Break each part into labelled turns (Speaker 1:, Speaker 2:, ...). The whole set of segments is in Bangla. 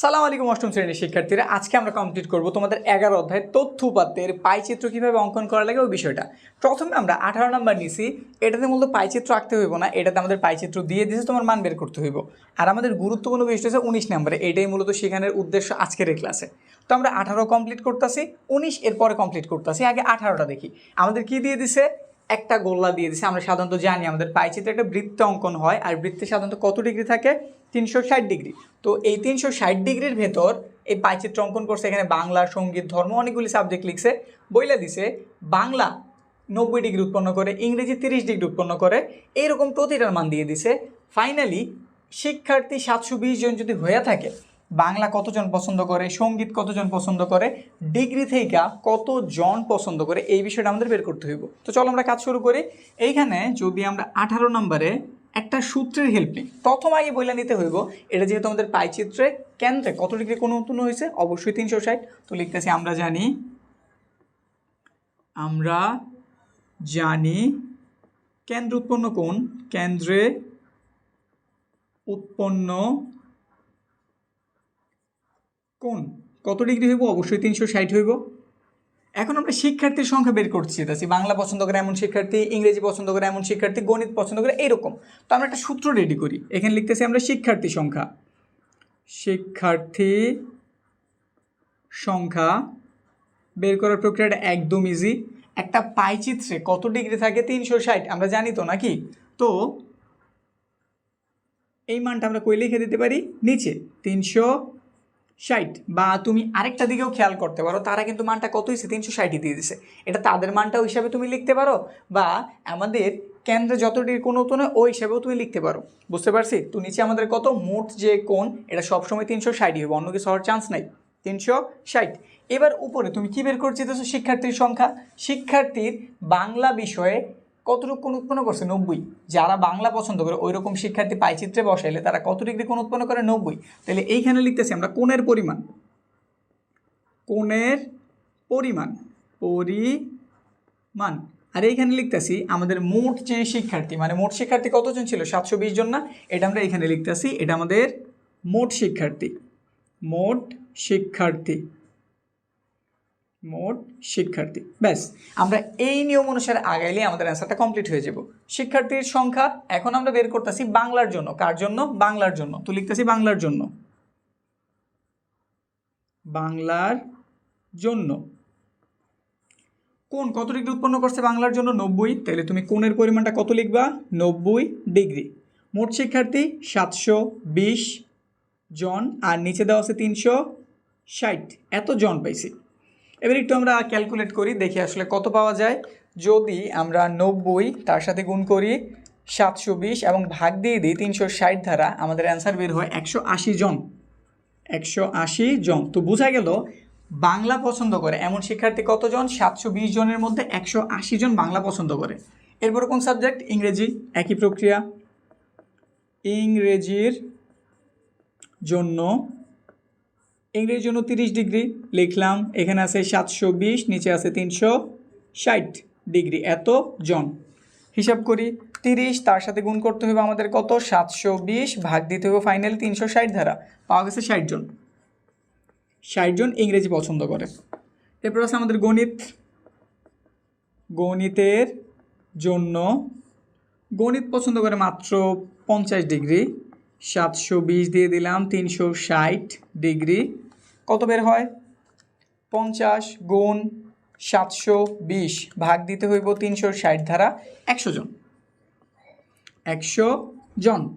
Speaker 1: সালাম আলাইকুম, অষ্টম শ্রেণির শিক্ষার্থীরা। আজকে আমরা কমপ্লিট করব তোমাদের এগারো অধ্যায় তথ্য উপাত্তের পাইচিত্র কীভাবে অঙ্কন করা লাগে ওই বিষয়টা। প্রথমে আমরা আঠারো নাম্বার নিছি। এটাতে মূলত পাইচিত্র আঁকতে হইব না, এটাতে আমাদের পাইচিত্র দিয়ে দিয়েছে তোমার মান বের করতে হইব। আর আমাদের গুরুত্বপূর্ণ বিষয় হচ্ছে উনিশ নাম্বারে, এটাই মূলত সেখানের উদ্দেশ্য আজকের এই ক্লাসে তো আমরা আঠারো কমপ্লিট করতেছি, উনিশ এরপরে কমপ্লিট করতেছি, আগে আঠারোটা দেখি। আমাদের কি দিয়ে দিছে? একটা গোল্লা দিয়ে দিছে। আমরা সাধারণত জানি আমাদের পাইচিত্রে একটা বৃত্ত অঙ্কন হয়, আর বৃত্তে সাধারণত কত ডিগ্রি থাকে? তিনশো ষাট ডিগ্রি। তো এই তিনশো ষাট ডিগ্রির ভেতর এই পাইচিত্র অঙ্কন করছে, এখানে বাংলা, সংগীত, ধর্ম অনেকগুলি সাবজেক্ট লিখছে। বইলা দিছে, বাংলা নব্বই ডিগ্রি উৎপন্ন করে, ইংরেজি তিরিশ ডিগ্রি উৎপন্ন করে এইরকম প্রতিটার মান দিয়ে দিছে। ফাইনালি শিক্ষার্থী সাতশো বিশ জন যদি হয়ে থাকে বাংলা কতজন পছন্দ করে, সংগীত কতজন পছন্দ করে, ডিগ্রি থেকে কতজন পছন্দ করে, এই বিষয়টা আমাদের বের করতে হইব। তো চলো আমরা কাজ শুরু করি। এইখানে যদি আমরা আঠারো নম্বরে একটা সূত্রের হেল্প নিই, প্রথম আগে বইলা নিতে হইব, এটা যেহেতু আমাদের পাইচিত্রে কেন্দ্রে কত ডিগ্রি কোনো উৎপন্ন হয়েছে? অবশ্যই তিনশো ষাট। তো লিখতেছি, আমরা জানি আমরা জানি কেন্দ্র উৎপন্ন কোন কেন্দ্রে উৎপন্ন কোন? কত ডিগ্রি হইব? অবশ্যই তিনশো ষাট হইব। এখন আমরা শিক্ষার্থীর সংখ্যা বের করতে চেয়েছি বাংলা পছন্দ করে এমন শিক্ষার্থী, ইংরেজি পছন্দ করে এমন শিক্ষার্থী, গণিত পছন্দ করে এরকম। তো আমরা একটা সূত্র রেডি করি। এখানে লিখতেছি আমরা শিক্ষার্থী সংখ্যা। শিক্ষার্থী সংখ্যা বের করার প্রক্রিয়াটা একদম ইজি একটা পাইচিত্রে কত ডিগ্রি থাকে? তিনশো ষাট। আমরা জানি তো নাকি? তো এই মানটা আমরা কই লিখে দিতে পারি? নিচে। তিনশো ষাট বা তুমি আরেকটা দিকেও খেয়াল করতে পারো, তারা কিন্তু মানটা কত হয়েছে তিনশো ষাটই দিয়ে দিছে। এটা তাদের মানটাও হিসাবে তুমি লিখতে পারো বা আমাদের কেন্দ্রে যতটি কোন তো নয় ওই হিসাবেও তুমি লিখতে পারো। বুঝতে পারছি? তো নিচে আমাদের কত? মোট যে কোন এটা সবসময় তিনশো ষাটই হবে, অন্য কিছু হওয়ার চান্স নাই। তিনশো ষাট। এবার উপরে তুমি কী বের চাইতেছো? শিক্ষার্থীর সংখ্যা। শিক্ষার্থীর বাংলা বিষয়ে কতটুকু কোন উৎপন্ন করছে? নব্বই। যারা বাংলা পছন্দ করে ওই রকম শিক্ষার্থী পাইচিত্রে বসাইলে তারা কত ডিগ্রি কোন উৎপন্ন করে? নব্বই। তাহলে এইখানে লিখতেছি আমরা কোণের পরিমাণ। কোণের পরিমাণ পরিমাণ। আর এইখানে লিখতেছি আমাদের মোট যে শিক্ষার্থী মানে মোট শিক্ষার্থী কতজন ছিল? সাতশো বিশ জন না? এটা আমরা এখানে লিখতেছি, এটা আমাদের মোট শিক্ষার্থী। মোট শিক্ষার্থী। মোট শিক্ষার্থী। ব্যাস, আমরা এই নিয়ম অনুসারে আগাইলে আমাদের অ্যান্সারটা কমপ্লিট হয়ে যাব। শিক্ষার্থীর সংখ্যা, এখন আমরা বের করতেছি বাংলার জন্য। কার জন্য? বাংলার জন্য। তো লিখতেছি বাংলার জন্য। বাংলার জন্য। কোন কত ডিগ্রি উৎপন্ন করছে বাংলার জন্য? নব্বই। তাহলে তুমি কোণের পরিমাণটা কত লিখবা? নব্বই ডিগ্রি। মোট শিক্ষার্থী সাতশো বিশ জন, আর নিচে দেওয়া আছে তিনশো ষাট। এত জন পাইছি। এবার একটু আমরা ক্যালকুলেট করি, দেখি আসলে কত পাওয়া যায়। যদি আমরা নব্বই, তার সাথে গুণ করি সাতশো বিশ এবং ভাগ দিয়ে দিই তিনশো ষাট ধারা, আমাদের অ্যান্সার বের হয় একশো আশি জন। একশো আশি জন। তো বোঝা গেল, বাংলা পছন্দ করে। এমন শিক্ষার্থী কতজন? সাতশো বিশ জনের মধ্যে একশো আশি জন বাংলা পছন্দ করে। এরপর কোন সাবজেক্ট ইংরেজি। একই প্রক্রিয়া। ইংরেজির জন্য ইংরেজির জন্য তিরিশ ডিগ্রি, লিখলাম, এখানে আছে সাতশো বিশ, নিচে আছে তিনশো ষাট ডিগ্রি। এত জন। হিসাব করি, তিরিশ, তার সাথে গুণ করতে হবে আমাদের কত? সাতশো বিশ, ভাগ দিতে হবে ফাইনাল তিনশো ষাট ধারা। পাওয়া গেছে ষাট জন। ষাট জন ইংরেজি পছন্দ করে। এরপর আছে আমাদের গণিত। গণিতের জন্য গণিত পছন্দ করে মাত্র পঞ্চাশ ডিগ্রি। সাতশো বিশ দিয়ে দিলাম, তিনশো ষাট ডিগ্রি। কত বের হয়? পঞ্চাশ গুণ সাতশো বিশ ভাগ দিতে হইব তিনশো ষাট ধারা একশো জন। একশো জন।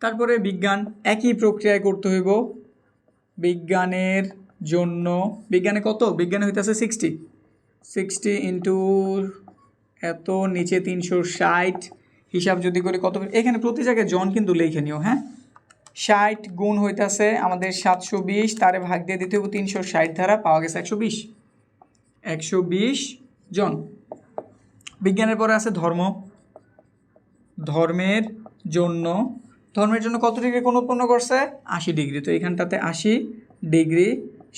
Speaker 1: তারপরে বিজ্ঞান, একই প্রক্রিয়ায় করতে হইব। বিজ্ঞানের জন্য, বিজ্ঞানে কত? বিজ্ঞানে হইতেছে সিক্সটি সিক্সটি ইন্টু এত, নিচে তিনশো ষাট। হিসাব যদি করি কত? এখানে প্রতি জায়গায় জন কিন্তু লিখে নিও হ্যাঁ? ষাট গুণ হইতাছে আমাদের সাতশো বিশ, তারে ভাগ দিয়ে দিতে হবে তিনশো ষাট ধারা, পাওয়া গেছে একশো বিশ। একশো বিশ জন। বিজ্ঞানের পরে আছে ধর্ম। ধর্মের জন্য ধর্মের জন্য কত ডিগ্রি কোন উৎপন্ন করছে? আশি ডিগ্রি। তো এখানটাতে আশি ডিগ্রি,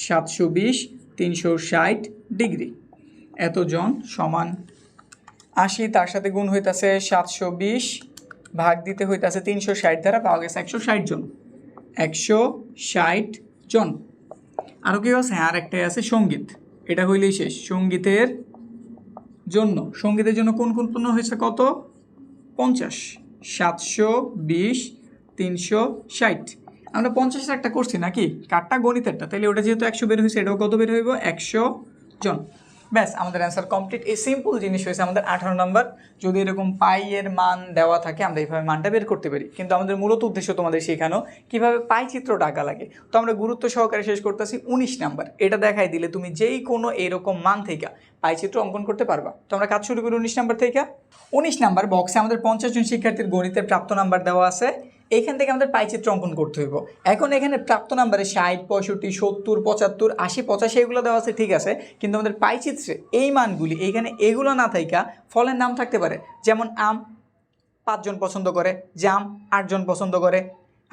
Speaker 1: সাতশো বিশ, তিনশো ষাট ডিগ্রি। এতজন সমান। আশি তার সাথে গুণ হইতাছে সাতশো বিশ ভাগ দিতে হইতাছে তিনশো ষাট দ্বারা পাওয়া গেছে একশো ষাট জন। একশো ষাট জন। আরও কি আছে? হ্যাঁ আর একটাই আছে সংগীত। এটা হইলেই শেষ। সঙ্গীতের জন্য। সঙ্গীতের জন্য কোন কোন পণ্য হয়েছে? কত? পঞ্চাশ। সাতশো, বিশ, তিনশো ষাট। আমরা পঞ্চাশ একটা করছি নাকি? কাঠটা গণিতেরটা। তাহলে ওটা যেহেতু একশো বের হয়েছে এটাও কত বের হইব? একশো জন। ব্যাস, আমাদের অ্যান্সার কমপ্লিট এই সিম্পল জিনিস হয়েছে, আমাদের আঠারো নম্বর যদি এরকম পাই এর মান দেওয়া থাকে, আমরা এইভাবে মানটা বের করতে পারি। কিন্তু আমাদের মূলত উদ্দেশ্য তোমাদের শেখানো, কীভাবে পাই চিত্রটা আঁকা লাগে। তো আমরা গুরুত্ব সহকারে শেষ করতেছি, উনিশ নাম্বার এটা দেখাই দিলে তুমি যেই কোনো এরকম মান থেকে পাই চিত্র অঙ্কন করতে পারবা। তো আমরা কাজ শুরু করি উনিশ নাম্বার থেকে। উনিশ নাম্বার বক্সে আমাদের পঞ্চাশ জন শিক্ষার্থীর গণিতের প্রাপ্ত নাম্বার দেওয়া আছে। এইখান থেকে আমাদের পাইচিত্র অঙ্কন করতে হইব। এখন এখানে প্রাপ্ত নাম্বারে ষাট, পঁয়ষট্টি, সত্তর, পঁচাত্তর, আশি, পঁচাশি এগুলো দেওয়া আছে, ঠিক আছে? কিন্তু আমাদের পাইচিত্রে এই মানগুলি এইখানে এগুলো না থাইকা ফলের নাম থাকতে পারে। যেমন আম পাঁচজন পছন্দ করে, জাম আটজন পছন্দ করে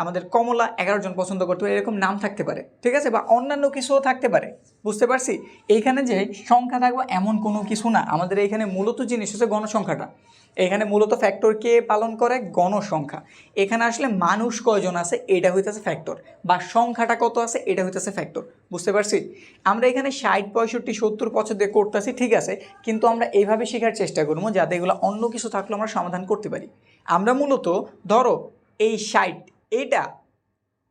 Speaker 1: আমাদের কমলা এগারো জন পছন্দ করতে পারে, এরকম নাম থাকতে পারে, ঠিক আছে? বা অন্যান্য কিছুও থাকতে পারে, বুঝতে পারছি? এইখানে যে সংখ্যা থাকবে এমন কোনো কিছু না। আমাদের এইখানে মূলত জিনিস হচ্ছে গণসংখ্যাটা। এখানে মূলত ফ্যাক্টর কে পালন করে? গণসংখ্যা। এখানে আসলে মানুষ কয়জন আছে? এটা হইতেছে ফ্যাক্টর বা সংখ্যাটা কত আছে? এটা হইতেছে ফ্যাক্টর বুঝতে পারছি? আমরা এখানে ষাট, পঁয়ষট্টি, সত্তর, পঁচাত্তর করতেছি, ঠিক আছে? কিন্তু আমরা এইভাবে শেখার চেষ্টা করব যাতে এগুলো অন্য কিছু থাকলে আমরা সমাধান করতে পারি। আমরা মূলত, ধরো, এই ষাট এইটা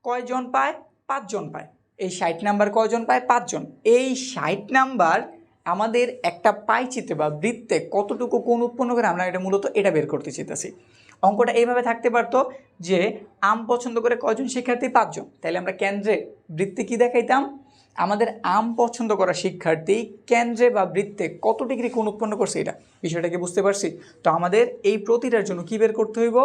Speaker 1: কয়জন পায়? পাঁচজন পায়। এই ষাট নাম্বার কয়জন পায়? পাঁচজন। এই ষাট নাম্বার আমাদের একটা পাই চিত্রে বা বৃত্তে কতটুকু কোন উৎপন্ন করে আমরা এটা মূলত এটা বের করতে চেতেছি অঙ্কটা এইভাবে থাকতে পারতো যে আম পছন্দ করে কয়জন শিক্ষার্থী? পাঁচজন। তাহলে আমরা কেন্দ্রে বৃত্তে কি দেখাইতাম? আমাদের আম পছন্দ করা শিক্ষার্থী কেন্দ্রে বা বৃত্তে কত ডিগ্রি কোন উৎপন্ন করছে এটা? বিষয়টাকে বুঝতে পারছি। তো আমাদের এই প্রতিটার জন্য কি বের করতে হইব?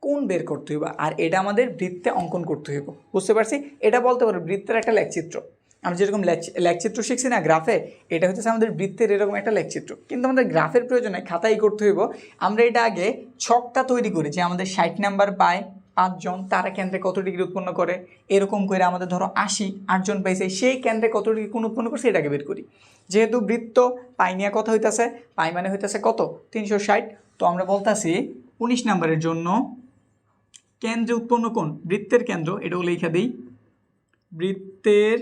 Speaker 1: কোন বের করতে হইব? আর এটা আমাদের বৃত্তে অঙ্কন করতে হইব। বুঝতে পারছি? এটা বলতে পারো বৃত্তের একটা লেখচিত্র। আমরা যেরকম লেখ- লেখচিত্র শিখছি না গ্রাফে, এটা হচ্ছে আমাদের বৃত্তের এরকম একটা লেখচিত্র। কিন্তু আমাদের গ্রাফের প্রয়োজনে খাতাই করতে হইব। আমরা এটা আগে ছকটা তৈরি করি যে আমাদের ষাট নাম্বার পায় পাঁচজন তারা কেন্দ্রে কত ডিগ্রি উৎপন্ন করে। এরকম করে আমাদের ধরো আশি আটজন পাইছে, সেই কেন্দ্রে কত ডিগ্রি কোন উৎপন্ন করছে এটাকে বের করি। যেহেতু বৃত্ত পাই নিয়ে কথা হইতেছে, পাই মানে হইতেছে কত? তিনশো ষাট। তো আমরা বলতাছি উনিশ নাম্বারের জন্য কেন্দ্রে উৎপন্ন কোন বৃত্তের কেন্দ্র, এটাও লেখা দিই। বৃত্তের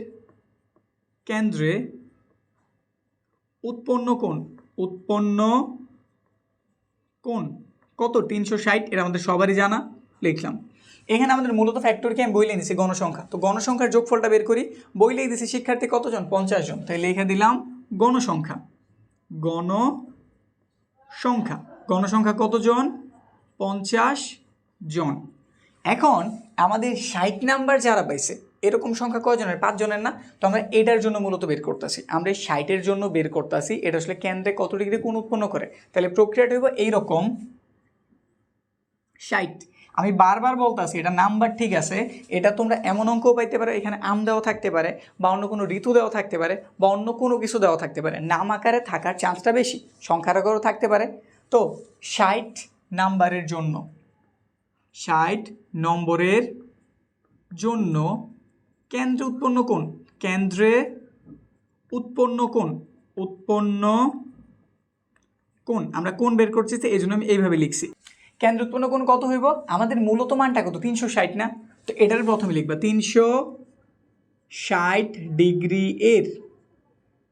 Speaker 1: কেন্দ্রে উৎপন্ন কোন উৎপন্ন কোন কত? তিনশো ষাট, এটা আমাদের সবারই জানা, লিখলাম। এখানে আমাদের মূলত ফ্যাক্টরকে আমি বইলে নিছি গণসংখ্যা। তো গণসংখ্যার যোগফলটা বের করি। বইলেই দিছি শিক্ষার্থী কতজন? পঞ্চাশ জন তাই লিখে দিলাম গণসংখ্যা। গণ সংখ্যা গণসংখ্যা কতজন? পঞ্চাশ জন এখন আমাদের ষাট নাম্বার যারা পাইছে, এরকম সংখ্যা কয়জনের? পাঁচজনের না? তো আমরা এটার জন্য মূলত বের করতেছি। আমরা এই ষাটের জন্য বের করতেছি। এটা আসলে কেন্দ্রে কত ডিগ্রি কোন উৎপন্ন করে? তাহলে প্রক্রিয়াটা হইব এইরকম। ষাট। আমি বারবার বলতাছি, এটা নাম্বার ঠিক আছে, এটা তোমরা এমন অঙ্কও পাইতে পারো, এখানে আম দেওয়া থাকতে পারে, বা অন্য কোনো ঋতু দেওয়া থাকতে পারে, বা অন্য কোনো কিছু দেওয়া থাকতে পারে। নাম আকারে থাকার চান্সটা বেশি, সংখ্যার আকারেও থাকতে পারে। তো ষাট নাম্বারের জন্য ষাট নম্বরের জন্য কেন্দ্রে উৎপন্ন কোন কেন্দ্রে উৎপন্ন কোন উৎপন্ন কোন আমরা কোন বের করছি এই জন্য আমি এইভাবে লিখছি। কেন্দ্র উৎপন্ন কোন কত হইব? আমাদের মূলত মানটা কত? তিনশো ষাট, না? তো এটার প্রথমে লিখবা, তিনশো ষাট ডিগ্রি এর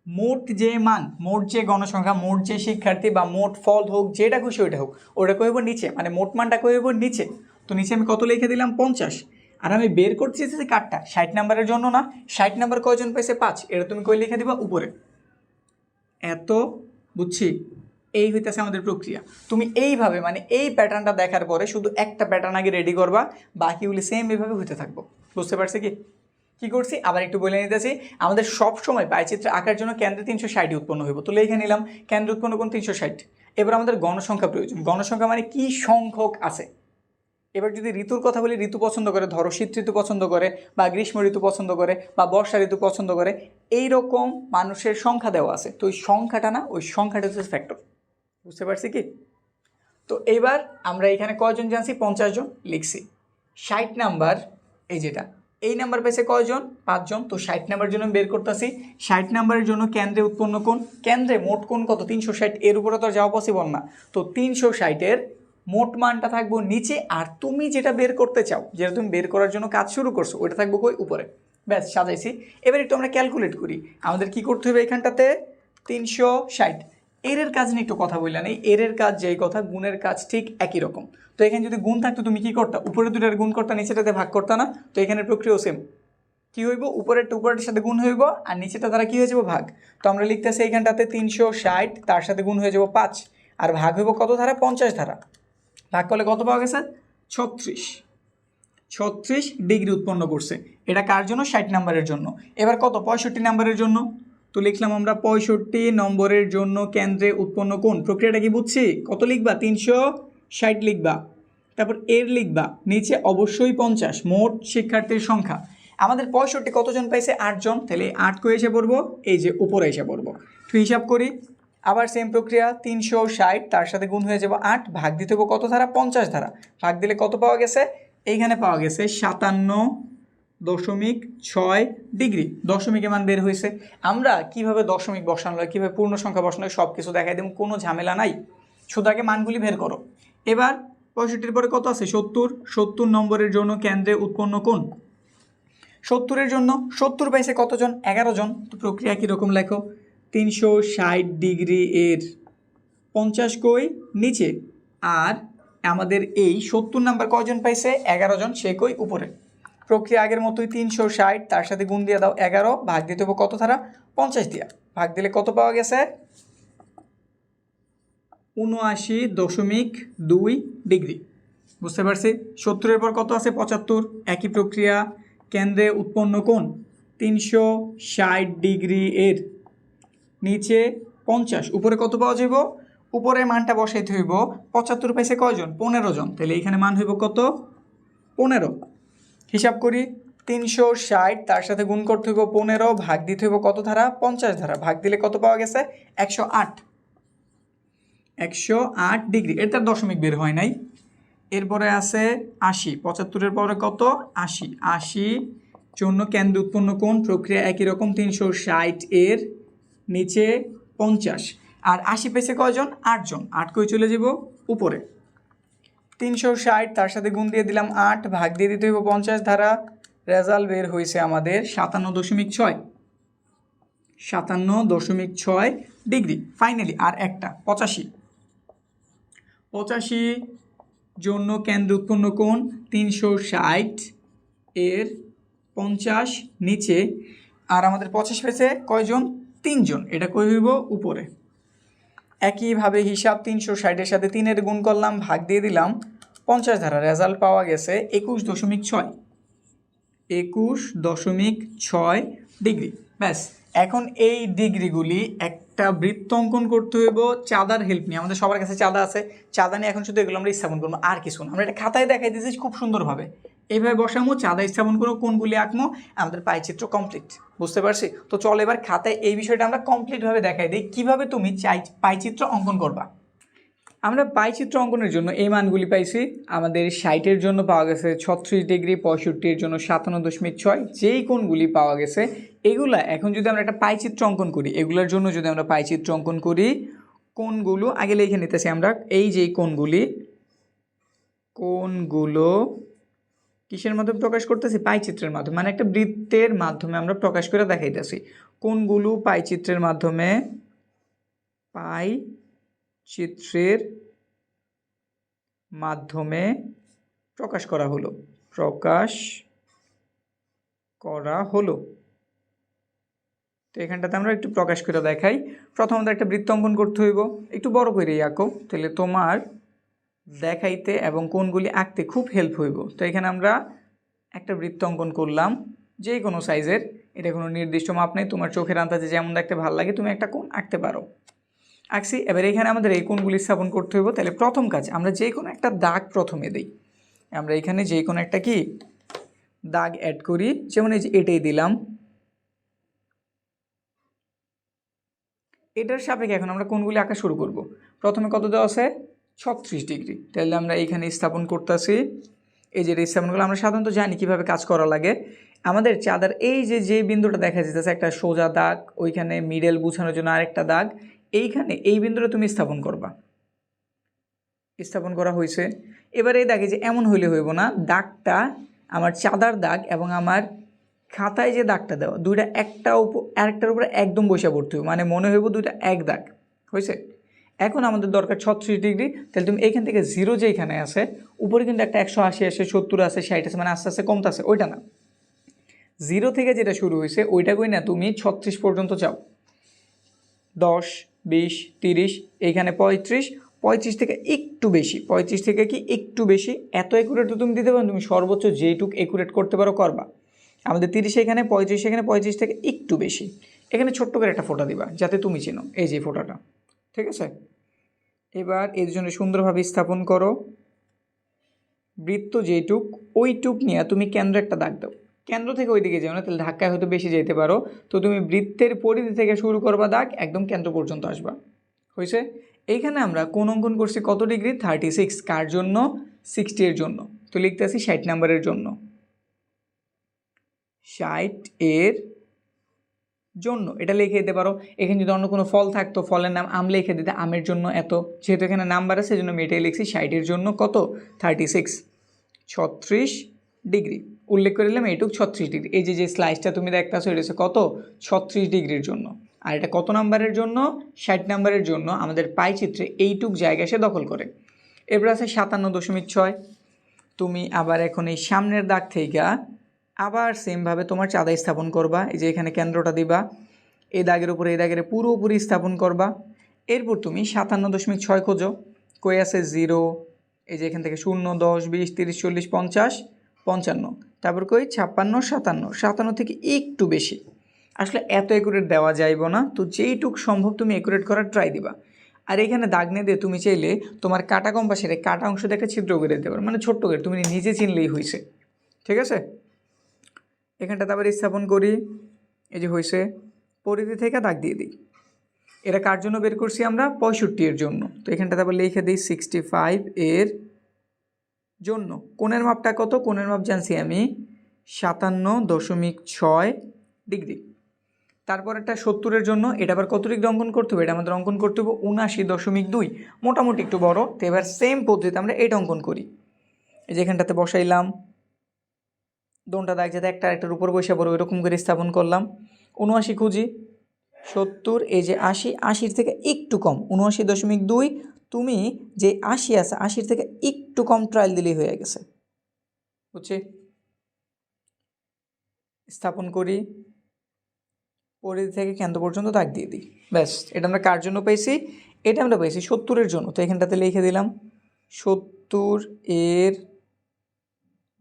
Speaker 1: মোট যে মান, মোট যে গণসংখ্যা, মোট যে শিক্ষার্থী বা মোট ফল হোক, যেটা খুশি ওইটা হোক, ওটা কইব নিচে। মানে মোট মানটা কইব নিচে। তো নিচে আমি কত লিখে দিলাম? পঞ্চাশ। আর আমি বের করতে চেয়েছি কাঠটা ষাট নাম্বারের জন্য না? ষাট নাম্বার কয়জন পাইছে পাঁচ। এটা তুমি কই লিখে দিবা? উপরে। এত? বুঝছি? এই হইতেছে আমাদের প্রক্রিয়া। তুমি এইভাবে মানে এই প্যাটার্নটা দেখার পরে শুধু একটা প্যাটার্ন আগে রেডি করবা, বাকিগুলি সেম এভাবে হইতে থাকব। বুঝতে পারছি কি? কি করছি? আবার একটু বলে নিতেছি, আমাদের সব সময় আঁকার জন্য কেন্দ্রে তিনশো ষাটই উৎপন্ন হইব। তো লিখে নিলাম, কেন্দ্র উৎপন্ন কোন তিনশো ষাট। এবার আমাদের গণসংখ্যা প্রয়োজন। গণসংখ্যা মানে কি সংখ্যক আছে? এবার যদি ঋতুর কথা বলি, ঋতু পছন্দ করে ধরো শীত ঋতু পছন্দ করে, বা গ্রীষ্ম ঋতু পছন্দ করে, বা বর্ষা ঋতু পছন্দ করে এই রকম মানুষের সংখ্যা দেওয়া আছে। তো ওই সংখ্যাটা না, ওই সংখ্যাটা হচ্ছে ফ্যাক্টর বুঝতে পারছি কি? তো এবার আমরা এখানে কয়জন জানছি? পঞ্চাশ জন লিখছি। ষাট নাম্বার, এই যেটা। এই নাম্বার পেয়েছে কয়জন? পাঁচজন। তো ষাট নাম্বার জন্য বের করতেছি। ষাট নাম্বারের জন্য কেন্দ্রে উৎপন্ন কোন কেন্দ্রে মোট কোন কত? তিনশো ষাট। এর উপরে তো যাওয়া পসিবল না। তো তিনশো ষাটের মোট মানটা থাকব নিচে আর তুমি যেটা বের করতে চাও, যেটা তুমি বের করার জন্য কাজ শুরু করছ ওটা থাকব কই? উপরে। ব্যাস, সাজাইছি। এবার একটু আমরা ক্যালকুলেট করি। আমাদের কি করতে হবে এখানটাতে? তিনশো ষাট। এরের কাজ নিয়ে একটু কথা বললাম। এই এরের কাজ, যেই কথা, গুণের কাজ ঠিক একই রকম। তো এখানে যদি গুণ থাকতো, তুমি কি করতা? উপরে দুটার গুণ করতা নিচেটাতে ভাগ করতা না? তো এখানের প্রক্রিয়াও সেম কি হইব? উপরেরটা উপরের সাথে গুণ হইব, আর নিচেটা দ্বারা কি হয়ে যাব? ভাগ। তো আমরা লিখতেছি এইখানটাতে তিনশো ষাট, তার সাথে গুণ হয়ে যাব পাঁচ। আর ভাগ হইব কত ধারা? পঞ্চাশ ধারা। ভাগ করলে কত পাওয়া গেছে? ছত্রিশ। ছত্রিশ ডিগ্রি উৎপন্ন করছে। এটা কার জন্য? ষাট নাম্বারের জন্য। এবার কত? পঁয়ষট্টি নাম্বারের জন্য। তো লিখলাম আমরা পঁয়ষট্টি নম্বরের জন্য কেন্দ্রে উৎপন্ন কোন প্রক্রিয়াটা কি বুঝছি? কত লিখবা? তিনশো ষাট লিখবা। তারপর এর লিখবা। নিচে অবশ্যই পঞ্চাশ, মোট শিক্ষার্থীর সংখ্যা। আমাদের পঁয়ষট্টি কতজন পাইছে? আটজন। তাহলে আট করে এসে পড়ব? এই যে উপরে এসে পড়ব। তো হিসাব করি। আবার সেম প্রক্রিয়া, তিনশো ষাট, তার সাথে গুণ হয়ে যাব আট, ভাগ দিতে হবে কত ধারা? পঞ্চাশ ধারা। ভাগ দিলে কত পাওয়া গেছে? এইখানে পাওয়া গেছে সাতান্ন দশমিক ছয় ডিগ্রি। দশমিকের মান বের হয়েছে। আমরা কীভাবে দশমিক বসানো হয়, কীভাবে পূর্ণ সংখ্যা বসানো হয় সব কিছু দেখাই দেব, কোনো ঝামেলা নাই। শুধু আগে মানগুলি বের করো। এবার পঁয়ষট্টির পরে কত আছে? সত্তর। সত্তর নম্বরের জন্য কেন্দ্রে উৎপন্ন কোন সত্তরের জন্য সত্তর পাইছে কতজন? এগারো জন। তো প্রক্রিয়া কীরকম লেখো? তিনশো ষাট ডিগ্রি এর পঞ্চাশ কই নিচে। আর আমাদের এই সত্তর নাম্বার কয়জন পাইছে? এগারো জন, সে কই উপরে। প্রক্রিয়া আগের মতোই তিনশো ষাট, তার সাথে গুণ দিয়ে দাও এগারো, ভাগ দিতে হবে কত ধারা? পঞ্চাশ দিয়া। ভাগ দিলে কত পাওয়া গেছে? উনআশি দশমিক দুই ডিগ্রি। বুঝতে পারছি? সত্তরের পর কত আছে? পঁচাত্তর। একই প্রক্রিয়া। কেন্দ্রে উৎপন্ন কোণ? তিনশো ষাট ডিগ্রি এর নিচে পঞ্চাশ। উপরে কত পাওয়া যাব উপরে মানটা বসাইতে হইব। পঁচাত্তর পাইছে কয়জন? পনেরো জন। তাহলে এখানে মান হইব কত? পনেরো। হিসাব করি, তিনশো ষাট, তার সাথে গুণ করতে হইব পনেরো, ভাগ দিতে হইব কত ধারা? পঞ্চাশ ধারা। ভাগ দিলে কত পাওয়া গেছে? একশো আট। একশো আট ডিগ্রি। এর তার দশমিক বের হয় নাই। এরপরে আছে আশি। পঁচাত্তরের পরে কত? আশি। আশি জন্য কেন্দ্র উৎপন্ন কোন প্রক্রিয়া একই রকম। তিনশো ষাট এর নিচে পঞ্চাশ। আর আশি পেছে কয়জন? আটজন। আট কই চলে যাব? উপরে। তিনশো ষাট, তার সাথে গুণ দিয়ে দিলাম আট, ভাগ দিয়ে দিতে হইব পঞ্চাশ ধারা। রেজাল্ট বের হয়েছে আমাদের সাতান্ন দশমিক ছয়। সাতান্ন দশমিক ছয় ডিগ্রি, ফাইনালি। আর একটা, পঁচাশি। পঁচাশি জন্য কেন্দ্র উৎপন্ন কোণ? তিনশো ষাট এর পঞ্চাশ নিচে। আর আমাদের পঁচাশ পেয়েছে কয়জন? তিনজন, এটা কই হইব? উপরে। একইভাবে হিসাব তিনশো ষাটের সাথে তিনের গুণ করলাম, ভাগ দিয়ে দিলাম, পঞ্চাশ ধারা রেজাল্ট পাওয়া গেছে একুশ দশমিক ছয়। একুশ দশমিক ছয় ডিগ্রি। ব্যাস, এখন এই ডিগ্রিগুলি একটা বৃত্ত অঙ্কন করতে হইব, চাঁদার হেল্প নিয়ে। আমাদের সবার কাছে চাঁদা আছে, চাঁদা নিয়ে এখন শুধু এগুলো আমরা স্থাপন করব, আর কিছু না। আমরা এটা খাতায় দেখাই দিয়েছি খুব সুন্দরভাবে। এইভাবে বসামো, চাঁদা স্থাপন করব কোনগুলি আঁকমো, আমাদের পাইচিত্র কমপ্লিট বুঝতে পারছি? তো চল এবার খাতায় এই বিষয়টা আমরা কমপ্লিটভাবে দেখাই দিই কীভাবে তুমি চাই পাইচিত্র অঙ্কন করবা। আমরা পাইচিত্র অঙ্কনের জন্য এই মানগুলি পাইছি, আমাদের ষাটের জন্য পাওয়া গেছে ছত্রিশ ডিগ্রি পঁয়ষট্টির জন্য সাতান্ন দশমিক ছয়, যেই কোণগুলি পাওয়া গেছে, এগুলা এখন যদি আমরা একটা পাইচিত্র অঙ্কন করি, এগুলোর জন্য যদি আমরা পাইচিত্র অঙ্কন করি কোনগুলো আগে লিখে নিতেছি আমরা, এই যে কোনগুলি কোনগুলো কিসের মাধ্যমে প্রকাশ করতেছি? পাইচিত্রের মাধ্যমে মানে একটা বৃত্তের মাধ্যমে আমরা প্রকাশ করে দেখাইতেছি। কোনগুলো পাইচিত্রের মাধ্যমে? পাই চিত্রের মাধ্যমে প্রকাশ করা হলো। প্রকাশ করা হলো। তো এখানটাতে আমরা একটু প্রকাশ করে দেখাই। প্রথমত একটা বৃত্ত অঙ্কন করতে হইব। একটু বড় করে আঁকো তাহলে তোমার দেখাইতে এবং কোনগুলি আঁকতে খুব হেল্প হইব। তো এখানে আমরা একটা বৃত্ত অঙ্কন করলাম। যে কোনো সাইজের, এটা কোনো নির্দিষ্ট মাপ নেই, তোমার চোখের আন্দাজে যেমন দেখতে ভালো লাগে, তুমি একটা কোণ আঁকতে পারো। আঁকছি, এবার এখানে আমাদের এই কোণগুলি স্থাপন করতে হইব। তাহলে প্রথম কাজ, আমরা যে কোনো একটা দাগ প্রথমে দিই। আমরা এখানে যে কোনো একটা কি? দাগ অ্যাড করি। যেমন এই যে এটাই দিলাম। এটার সাপেক্ষে এখন আমরা কোনগুলি আঁকা শুরু করব। প্রথমে কত দেওয়া আছে? ছত্রিশ ডিগ্রি। তাহলে আমরা এইখানে স্থাপন করতেছি। এই যে স্থাপনগুলো আমরা সাধারণত জানি কীভাবে কাজ করা লাগে। আমাদের চাঁদার এই যে যে বিন্দুটা দেখা যেতেছে একটা সোজা দাগ, ওইখানে মিডল বুঝানোর জন্য আরেকটা দাগ, এইখানে এই বিন্দুটা তুমি স্থাপন করবা। স্থাপন করা হয়েছে এবারে এই দাগে যে এমন হইলে হইব না, দাগটা আমার চাঁদার দাগ এবং আমার খাতায় যে দাগটা দেওয়া, দুইটা একটা উপর আরেকটার উপরে একদম বসে পড়তে হবে মানে মনে হইব দুইটা এক দাগ। হয়েছে এখন আমাদের দরকার ছত্রিশ ডিগ্রি, তাহলে তুমি এইখান থেকে জিরো যেখানে আছে, উপরে কিন্তু একটা একশো আশি আসে সত্তর আছে, ষাট আছে মানে আস্তে আস্তে কমতে আছে, ওইটা না। জিরো থেকে যেটা শুরু হয়েছে, ওইটা কই না, তুমি ছত্রিশ পর্যন্ত চাও দশ, বিশ, তিরিশ এইখানে পঁয়ত্রিশ পঁয়ত্রিশ থেকে একটু বেশি, পঁয়ত্রিশ থেকে কি একটু বেশি, এত একুরেট তো তুমি দিতে পারো তুমি সর্বোচ্চ যেইটুক একুরেট করতে পারো করবা। আমাদের তিরিশ এখানে, পঁয়ত্রিশ এখানে, পঁয়ত্রিশ থেকে একটু বেশি। এখানে ছোট্ট করে একটা ফোটা দিবা, যাতে তুমি চেনো, এই যে ফোঁটাটা। ঠিক আছে? এবার এর জন্য সুন্দরভাবে স্থাপন করো। বৃত্ত যেইটুক ওইটুক নিয়ে তুমি কেন্দ্র একটা দাগ দাও। কেন্দ্র থেকে ওই দিকে যাও না, তাহলে ধাক্কায় হয়তো বেশি যেতে পারো। তো তুমি বৃত্তের পরিধি থেকে শুরু করবা দাগ, একদম কেন্দ্র পর্যন্ত আসবা। হয়েছে এইখানে আমরা কোন অঙ্কন করছি কত ডিগ্রি? থার্টি সিক্স কার জন্য? সিক্সটি এর জন্য। তো লিখতে আসি ষাট নাম্বারের জন্য। ষাট এর জন্য। এটা লিখে দিতে পারো। এখানে যদি অন্য কোনো ফল থাকতো, ফলের নাম আম লিখে দিতে, আমের জন্য এত। যেহেতু এখানে নাম্বার আছে সেজন্য আমি এটাই লিখছি। ষাটের জন্য কত? থার্টি সিক্স ছত্রিশ ডিগ্রি। উল্লেখ করে দিলাম এইটুক ছত্রিশ ডিগ্রি। এই যে যে স্লাইসটা তুমি দেখতেছো, এটা হচ্ছে কত? ছত্রিশ ডিগ্রির জন্য। আর এটা কত নাম্বারের জন্য? ষাট নাম্বারের জন্য। আমাদের পাই চিত্রে এইটুক জায়গা সে দখল করে। এরপর আছে সাতান্ন দশমিক ছয়। তুমি আবার এখন এই সামনের দাগ থেকে আবার সেমভাবে তোমার চাঁদা স্থাপন করবা, এই যে এখানে কেন্দ্রটা দিবা এই দাগের উপরে এই দাগের পুরোপুরি স্থাপন করবা। এরপর তুমি সাতান্ন দশমিক ছয় খোঁজো কই আছে জিরো, এই যে এখান থেকে শূন্য, দশ, বিশ, তিরিশ, চল্লিশ, পঞ্চাশ, পঞ্চান্ন, তারপর কই ছাপ্পান্ন, সাতান্ন সাতান্ন থেকে একটু বেশি। আসলে এত একুরেট দেওয়া যাইব না, তো যেইটুক সম্ভব তুমি একুরেট করার ট্রাই দিবা। আর এখানে দাগ নিয়ে দিয়ে তুমি চাইলে তোমার কাটা কম্পাসের কাটা অংশ একটা ছিদ্র করে দিতে পারো মানে ছোট্ট করে, তুমি নিজে চিনলেই হয়েছে ঠিক আছে? এখানটাতে আবার স্থাপন করি। এই যে হয়েছে পরিধি থেকে দাগ দিয়ে দিই। এটা কার জন্য বের করছি আমরা? পঁয়ষট্টি এর জন্য। তো এখানটাতে আবার লিখে দিই সিক্সটি ফাইভ এর জন্য। কোণের মাপটা কত? কোণের মাপ জানছি আমি সাতান্ন দশমিক ছয় ডিগ্রি। তারপর একটা সত্তরের জন্য। এটা আবার কত ডিগ্রি অঙ্কন করতে হবে? এটা আমাদের অঙ্কন করতে হবে উনাশি দশমিক দুই। মোটামুটি একটু বড়। তো এবার সেম পদ্ধতিতে আমরা এটা অঙ্কন করি। এই যে এখানটাতে বসাইলাম। দোনটা দাগ যাতে একটা একটার উপর বসে পড়ো এরকম করে স্থাপন করলাম। উনআশি খুঁজি, সত্তর, এই যে আশি, আশির থেকে একটু কম উনআশি দশমিক দুই, তুমি যে আশি আছে, আশির থেকে একটু কম ট্রায়াল দিলেই হয়ে গেছে। বুঝছি? স্থাপন করি পরিধি থেকে কেন্দ্র পর্যন্ত দাগ দিয়ে দিই। ব্যাস, এটা আমরা কার জন্য পেয়েছি? এটা আমরা পেয়েছি সত্তরের জন্য, তো এখানটাতে লিখে দিলাম, সত্তর এর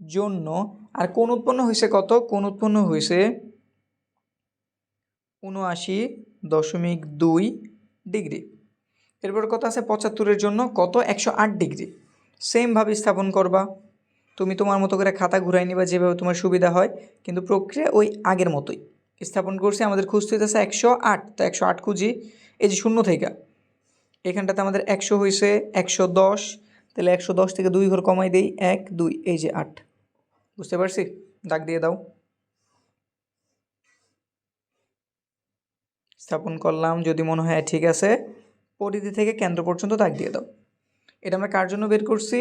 Speaker 1: জন্য। আর কোন উৎপন্ন হয়েছে কত? কোন উৎপন্ন হয়েছে উনআশি দশমিক দুই ডিগ্রি। এরপর কত আছে? পঁচাত্তরের জন্য কত? একশো আট ডিগ্রি। সেমভাবে স্থাপন করবা। তুমি তোমার মতো করে খাতা ঘুরাই নিবা যেভাবে তোমার সুবিধা হয়। কিন্তু প্রক্রিয়া ওই আগের মতোই। স্থাপন করছে, আমাদের খুঁজতে হইতেছে একশো আট। তো একশো আট খুঁজি। এই যে শূন্য থেকে। এখানটাতে আমাদের একশো হয়েছে একশো দশ। তাহলে একশো দশ থেকে দুই ঘর কমাই দেই, এক, দুই, এই যে আট। বুঝতে পারছি? দাগ দিয়ে দাও। স্থাপন করলাম যদি মনে হয় হ্যাঁ, ঠিক আছে। পরিধি থেকে কেন্দ্র পর্যন্ত দাগ দিয়ে দাও। এটা আমরা কার জন্য বের করছি?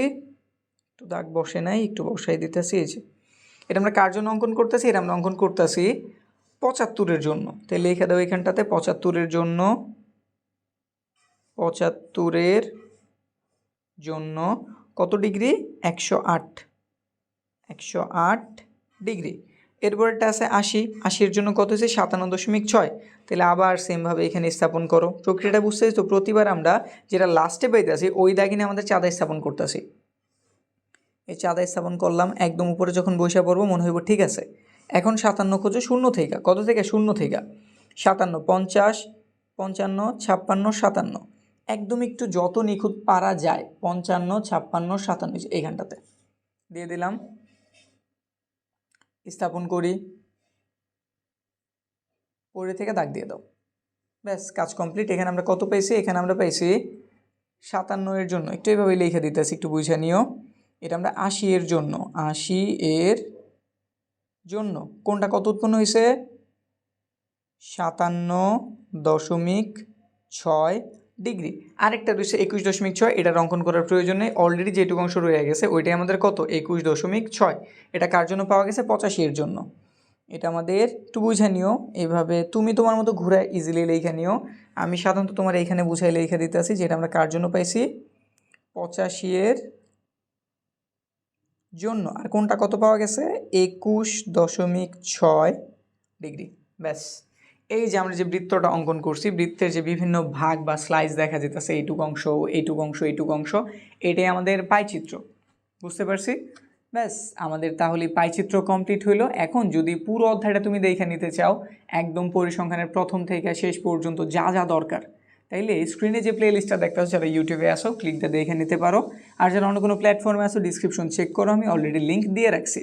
Speaker 1: একটু দাগ বসে নাই একটু বসাই দিতেছি এই যে। এটা আমরা কার জন্য অঙ্কন করতেছি? এটা আমরা অঙ্কন করতেছি পঁচাত্তরের জন্য। তাহলে লিখে দাও এখানটাতে পঁচাত্তরের জন্য পঁচাত্তরের জন্য কত ডিগ্রি? একশো আট। একশো আট ডিগ্রি। এরপরটা আছে আশি। আশির জন্য কত হচ্ছে সাতান্ন দশমিক ছয়। তাহলে আবার সেমভাবে এখানে স্থাপন করো। প্রক্রিয়াটা বুঝতে তো প্রতিবার আমরা যেটা লাস্টে পাইতেছি ওই দাগিনে আমাদের চাঁদা স্থাপন করতেছি এই চাঁদা স্থাপন করলাম, একদম উপরে যখন বৈশা পড়ব মনে হইব ঠিক আছে। এখন সাতান্ন খোঁজো শূন্য থেকে। কত থেকে? শূন্য থেকে। সাতান্ন, পঞ্চাশ, পঞ্চান্ন, ছাপ্পান্ন, সাতান্ন। একদম একটু যত নিখুঁত পারা যায়, পঞ্চান্ন, ছাপ্পান্ন, সাতান্ন এইখানটাতে। দিয়ে দিলাম। স্থাপন করি। পরে থেকে দাগ দিয়ে দাও। ব্যাস, কাজ কমপ্লিট এখানে আমরা কত পেয়েছি? এখানে আমরা পেয়েছি সাতান্ন এর জন্য। একটু এইভাবে লিখে দিতেছি, একটু বুঝে নিও। এটা আমরা আশি এর জন্য। আশি এর জন্য। কোনটা কত উৎপন্ন হয়েছে? সাতান্ন দশমিক ছয় ডিগ্রি। আরেকটা রয়েছে একুশ দশমিক ছয়, এটা অঙ্কন করার প্রয়োজন অলরেডি যেটুকু অংশ রয়ে গেছে, ওইটাই আমাদের কত? একুশ দশমিক ছয়। এটা কার জন্য পাওয়া গেছে? পঁচাশি এর জন্য। এটা আমাদের একটু বুঝে নিও। এইভাবে তুমি তোমার মতো ঘুরায় ইজিলি লেখা নিও। আমি সাধারণত তোমার এইখানে বুঝাই লেখা দিতে আছি, যেটা আমরা কার জন্য পাইছি? পঁচাশি এর জন্য। আর কোনটা কত পাওয়া গেছে? একুশ দশমিক ছয় ডিগ্রি। ব্যাস। এই যে আমরা যে বৃত্তটা অঙ্কন করছি, বৃত্তের যে বিভিন্ন ভাগ বা স্লাইস দেখা যেতেছে, এইটুক অংশ এইটুক অংশ এইটুক অংশ, এটাই আমাদের পাইচিত্র। বুঝতে পারছি? ব্যাস, আমাদের তাহলে পাইচিত্র কমপ্লিট হইল। এখন যদি পুরো অধ্যায়টা তুমি দেখে নিতে চাও, একদম পরিসংখ্যানের প্রথম থেকে শেষ পর্যন্ত যা যা দরকার, তাইলে স্ক্রিনে যে প্লে লিস্টটা দেখতে হচ্ছে সেটা ইউটিউবে আসো ক্লিকটা দেখে নিতে পারো। আর যারা অন্য কোনো প্ল্যাটফর্মে আসো ডিসক্রিপশন চেক করো, আমি অলরেডি লিঙ্ক দিয়ে রাখছি।